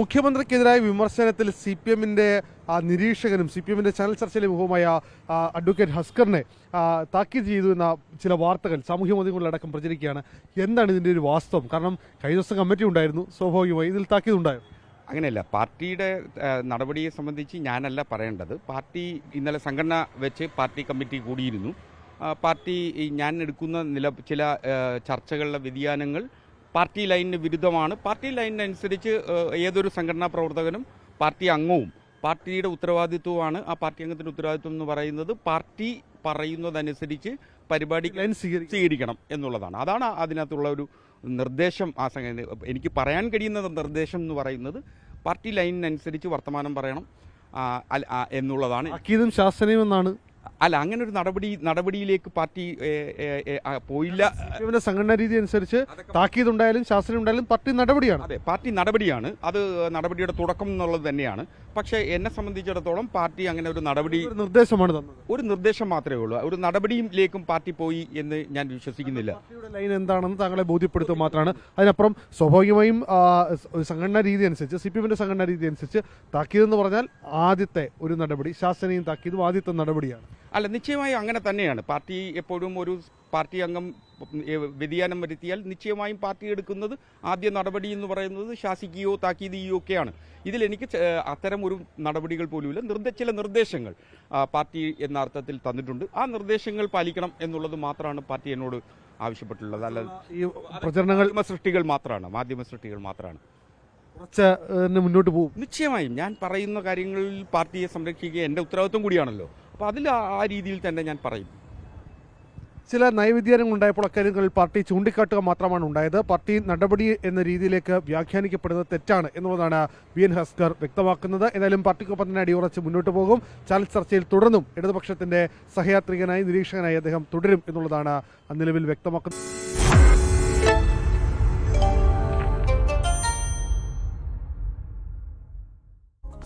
മുഖ്യമന്ത്രിക്കെതിരായ വിമർശനത്തിൽ C P എമ്മിന്റെ നിരീക്ഷകനും C P എമ്മിന്റെ ചാനൽ ചർച്ചയിലെ മുഖവുമായ അഡ്വക്കേറ്റ് ഹസ്കറിനെ താക്കീത് ചെയ്തു എന്ന ചില വാർത്തകൾ സാമൂഹ്യ മാധ്യമങ്ങളിലടക്കം പ്രചരിക്കുകയാണ്. എന്താണ് ഇതിന്റെ ഒരു വാസ്തവം? കാരണം കഴിഞ്ഞ ദിവസം കമ്മിറ്റി ഉണ്ടായിരുന്നു. സ്വാഭാവികമായി ഇതിൽ താക്കീത് ഉണ്ടായിരുന്നു. അങ്ങനെയല്ല. പാർട്ടിയുടെ നടപടിയെ സംബന്ധിച്ച് ഞാനല്ല പറയേണ്ടത്. പാർട്ടി ഇന്നലെ സംഘടന വെച്ച് പാർട്ടി കമ്മിറ്റി കൂടിയിരുന്നു. പാർട്ടി ഞാൻ എടുക്കുന്ന നില ചില ചർച്ചകളിലെ വ്യതിയാനങ്ങൾ പാർട്ടി ലൈനിന് വിരുദ്ധമാണ്. പാർട്ടി ലൈനിനനുസരിച്ച് ഏതൊരു സംഘടനാ പ്രവർത്തകനും പാർട്ടി അംഗവും. പാർട്ടിയുടെ ഉത്തരവാദിത്വമാണ് ആ പാർട്ടി അംഗത്തിന്റെ ഉത്തരവാദിത്വം എന്ന് പറയുന്നത് പാർട്ടി പറയുന്നതനുസരിച്ച് പരിപാടി സ്വീകരിക്കണം. എന്നുള്ളതാണ്. അതാണ് അതിനകത്തുള്ള ഒരു നിർദ്ദേശം ആ സംഘടന. എനിക്ക് പറയാൻ കഴിയുന്ന നിർദ്ദേശം എന്ന് പറയുന്നത് പാർട്ടി ലൈനിനനുസരിച്ച് വർത്തമാനം പറയണം എന്നുള്ളതാണ്. ശാസ്ത്രീയമെന്നാണ് ശാസനയും എന്നാണ് അല്ല അങ്ങനെ ഒരു നടപടി നടപടിയിലേക്ക് പാർട്ടി പോയില്ല. സംഘടനാ രീതി അനുസരിച്ച് താക്കീതുണ്ടായാലും ശാസ്ത്രം ഉണ്ടായാലും പാർട്ടി നടപടിയാണ്. അതെ പാർട്ടി നടപടിയാണ്. അത് നടപടിയുടെ തുടക്കം എന്നുള്ളത് തന്നെയാണ്. പക്ഷേ എന്നെ സംബന്ധിച്ചിടത്തോളം പാർട്ടി അങ്ങനെ ഒരു നടപടി ഒരു നിർദ്ദേശമാണ് തന്നത്. ഒരു നിർദ്ദേശം മാത്രമേ ഉള്ളൂ. ഒരു നടപടിയിലേക്കും പാർട്ടി പോയി എന്ന് ഞാൻ വിശ്വസിക്കുന്നില്ല. ലൈൻ എന്താണെന്ന് താങ്കളെ ബോധ്യപ്പെടുത്തുക മാത്രമാണ്. അതിനപ്പുറം സ്വാഭാവികമായും സംഘടനാ രീതി അനുസരിച്ച് സി പി എമ്മിന്റെ സംഘടനാ രീതി അനുസരിച്ച് താക്കീത് എന്ന് പറഞ്ഞാൽ ആദ്യത്തെ ഒരു നടപടി ശാസനയും താക്കീതും ആദ്യത്തെ നടപടിയാണ്. അല്ല നിശ്ചയമായും അങ്ങനെ തന്നെയാണ്. പാർട്ടി എപ്പോഴും ഒരു പാർട്ടി അംഗം വ്യതിയാനം വരുത്തിയാൽ നിശ്ചയമായും പാർട്ടി എടുക്കുന്നത് ആദ്യ നടപടി എന്ന് പറയുന്നത് ശാസിക്കുകയോ താക്കീതിയോ ഒക്കെയാണ്. ഇതിൽ എനിക്ക് അത്തരം ഒരു നടപടികൾ പോലുമില്ല. നിർദ്ദ ചില നിർദ്ദേശങ്ങൾ പാർട്ടി എന്ന അർത്ഥത്തിൽ തന്നിട്ടുണ്ട്. ആ നിർദ്ദേശങ്ങൾ പാലിക്കണം എന്നുള്ളത് മാത്രമാണ് പാർട്ടി എന്നോട് ആവശ്യപ്പെട്ടുള്ളത്. അല്ല ഈ പ്രചരണങ്ങൾ സൃഷ്ടികൾ മാത്രമാണ് മാധ്യമ സൃഷ്ടികൾ മാത്രമാണ്. കുറച്ച് മുന്നോട്ട് പോകും. നിശ്ചയമായും. ഞാൻ പറയുന്ന കാര്യങ്ങളിൽ പാർട്ടിയെ സംരക്ഷിക്കുക എന്റെ ഉത്തരവാദിത്വം കൂടിയാണല്ലോ. അപ്പോൾ അതിൽ ആ രീതിയിൽ തന്നെ ഞാൻ പറയും. ചില നയവിദ്യാനങ്ങൾ ഉണ്ടായപ്പോൾ അക്കാര്യങ്ങളിൽ പാർട്ടി ചൂണ്ടിക്കാട്ടുക മാത്രമാണ് ഉണ്ടായത്. പാർട്ടി നടപടി എന്ന രീതിയിലേക്ക് വ്യാഖ്യാനിക്കപ്പെടുന്നത് തെറ്റാണ് എന്നുള്ളതാണ് വി എൻ ഹസ്കർ വ്യക്തമാക്കുന്നത്. ഏതായാലും പാർട്ടിക്കൊപ്പം തന്നെ അടിയുറച്ച് മുന്നോട്ട് പോകും. ചാനൽ ചർച്ചയിൽ തുടർന്നും ഇടതുപക്ഷത്തിന്റെ സഹയാത്രികനായി നിരീക്ഷകനായി അദ്ദേഹം തുടരും എന്നുള്ളതാണ് നിലവിൽ വ്യക്തമാക്കുന്നത്.